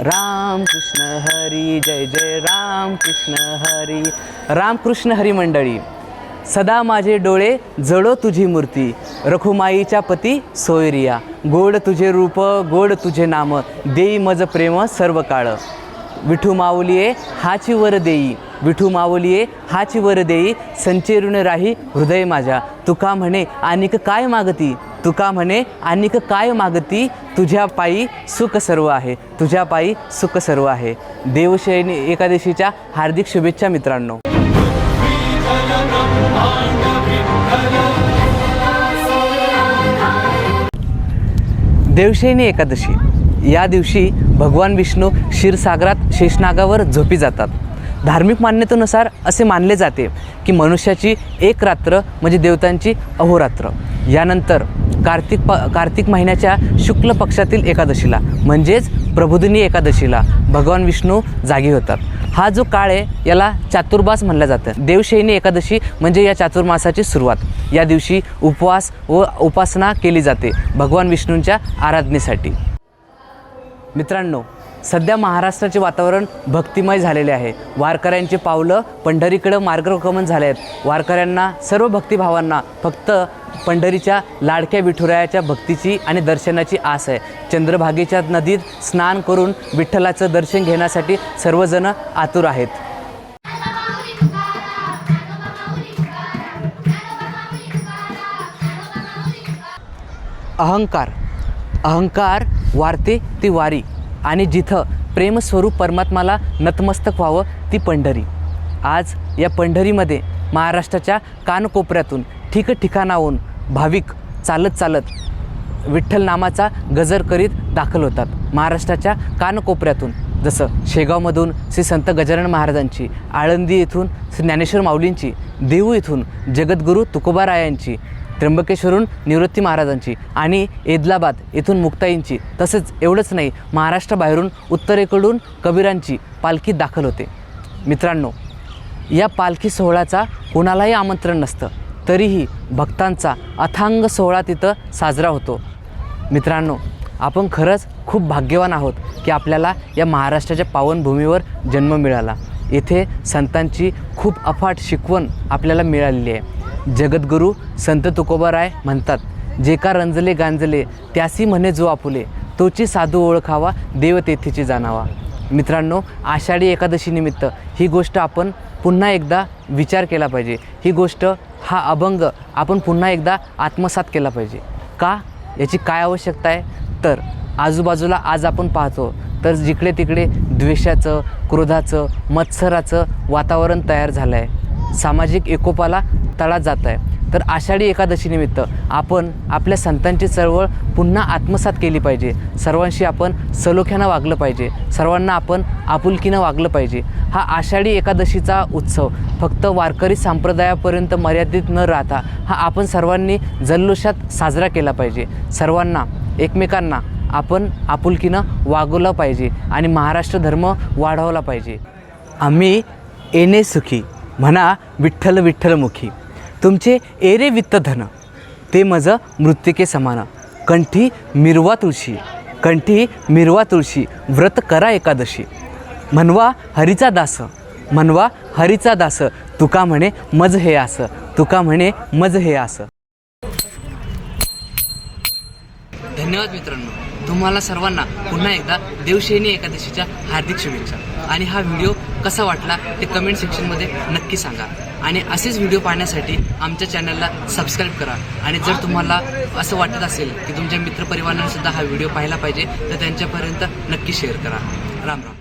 राम कृष्ण हरी जय जय राम कृष्ण हरी. राम कृष्ण हरी मंडळी सदा माझे डोळे जडो तुझी मूर्ती रखुमाईच्या पती सोयरिया. गोड तुझे रूप गोड तुझे नाम देई मज प्रेम सर्व काळ विठू माऊलिये हाची वर देई. विठू माऊलिये हाची वर देई. संचेरून राही हृदय माझ्या. तुका म्हणे आणिक काय मागती? तुका म्हणे आणिक काय मागती? तुझ्या पायी सुख सर्व आहे. तुझ्या पायी सुख सर्व आहे. देवशयनी एकादशीच्या हार्दिक शुभेच्छा मित्रांनो. देवशयनी एकादशी. या दिवशी भगवान विष्णू क्षीरसागरात शेषनागावर झोपी जातात. धार्मिक मान्यतेनुसार असे मानले जाते की मनुष्याची एक रात्र म्हणजे देवतांची अहोरात्र. यानंतर कार्तिक प कार्तिक महिन्याच्या शुक्ल पक्षातील एकादशीला म्हणजेच प्रबोधिनी एकादशीला भगवान विष्णू जागी होतात. हा जो काळ आहे याला चातुर्मास म्हणलं जातं. देवशयनी एकादशी म्हणजे या चातुर्मासाची सुरुवात. या दिवशी उपवास व उपासना केली जाते भगवान विष्णूंच्या आराधनेसाठी. मित्रांनो सध्या महाराष्ट्राचे वातावरण भक्तिमय झालेले आहे. वारकऱ्यांची पावलं पंढरीकडं मार्गक्रमण झाले आहेत. वारकऱ्यांना सर्व भक्तिभावांना फक्त पंढरीच्या लाडक्या विठुरायाच्या भक्तीची आणि दर्शनाची आस आहे. चंद्रभागेच्या नदीत स्नान करून विठ्ठलाचं दर्शन घेण्यासाठी सर्वजण आतुर आहेत. अहंकार अहंकार वारते ती वारी. आणि जिथं प्रेमस्वरूप परमात्माला नतमस्तक व्हावं ती पंढरी. आज या पंढरीमध्ये महाराष्ट्राच्या कानकोपऱ्यातून ठिकठिकाणाहून भाविक चालत चालत विठ्ठल नामाचा गजर करीत दाखल होतात. महाराष्ट्राच्या कानकोपऱ्यातून जसं शेगावमधून श्री संत गजानन महाराजांची आळंदी येथून श्री ज्ञानेश्वर माऊलींची देहू येथून जगद्गुरू तुकोबारायांची त्र्यंबकेश्वरून निवृत्ती महाराजांची आणि एदलाबाद येथून मुक्ताईंची. तसेच एवढंच नाही महाराष्ट्राबाहेरून उत्तरेकडून कबीरांची पालखी दाखल होते. मित्रांनो या पालखी सोहळ्याचा कोणालाही आमंत्रण नसतं. तरीही भक्तांचा अथांग सोहळा तिथं साजरा होतो. मित्रांनो आपण खरंच खूप भाग्यवान आहोत की आपल्याला या महाराष्ट्राच्या पावनभूमीवर जन्म मिळाला. येथे संतांची खूप अफाट शिकवण आपल्याला मिळालेली आहे. जगद्गुरू संत तुकोबाराय म्हणतात जे का रंजले गांजले त्यासी म्हणे जो आपुले तोची साधू ओळखावा देव तेथीची जाणावा. मित्रांनो आषाढी एकादशीनिमित्त ही गोष्ट आपण पुन्हा एकदा विचार केला पाहिजे. ही गोष्ट हा अभंग आपण पुन्हा एकदा आत्मसात केला पाहिजे. का? याची काय आवश्यकता आहे? तर आजूबाजूला आज आपण पाहतो तर जिकडे तिकडे द्वेषाचं क्रोधाचं मत्सराचं वातावरण तयार झालं आहे सामाजिक एकोपाला तळा जात आहे. तर आषाढी एकादशीनिमित्त आपण आपल्या संतांची चळवळ पुन्हा आत्मसात केली पाहिजे. सर्वांशी आपण सलोख्यानं वागलं पाहिजे. सर्वांना आपण आपुलकीनं वागलं पाहिजे. हा आषाढी एकादशीचा उत्सव फक्त वारकरी संप्रदायापर्यंत मर्यादित न राहता हा आपण सर्वांनी जल्लोषात साजरा केला पाहिजे. सर्वांना एकमेकांना आपण आपुलकीनं वागवलं पाहिजे आणि महाराष्ट्र धर्म वाढवला पाहिजे. आम्ही येणे सुखी म्हणा विठ्ठल विठ्ठलमुखी. तुमचे एरे वित्त धन ते मज मृत्तिके समान. कंठी मिरवा तुळशी कंठी मिरवा तुळशी व्रत करा एकादशी. म्हणवा हरीचा दास म्हणवा हरीचा दास तुका म्हणे मज हे आस तुका म्हणे मज हे आस. धन्यवाद मित्रांनो तुम्हाला सर्वांना पुन्हा एकदा देवशयनी एकादशीच्या हार्दिक शुभेच्छा. आणि हा व्हिडिओ कसा वाटला ते कमेंट सेक्शनमध्ये नक्की सांगा. आणि असेच व्हिडिओ पाहण्यासाठी आमच्या चॅनलला सबस्क्राईब करा. आणि जर तुम्हाला असं वाटत असेल की तुमच्या मित्रपरिवारांना सुद्धा हा व्हिडिओ पाहायला पाहिजे तर त्यांच्यापर्यंत नक्की शेअर करा. राम राम.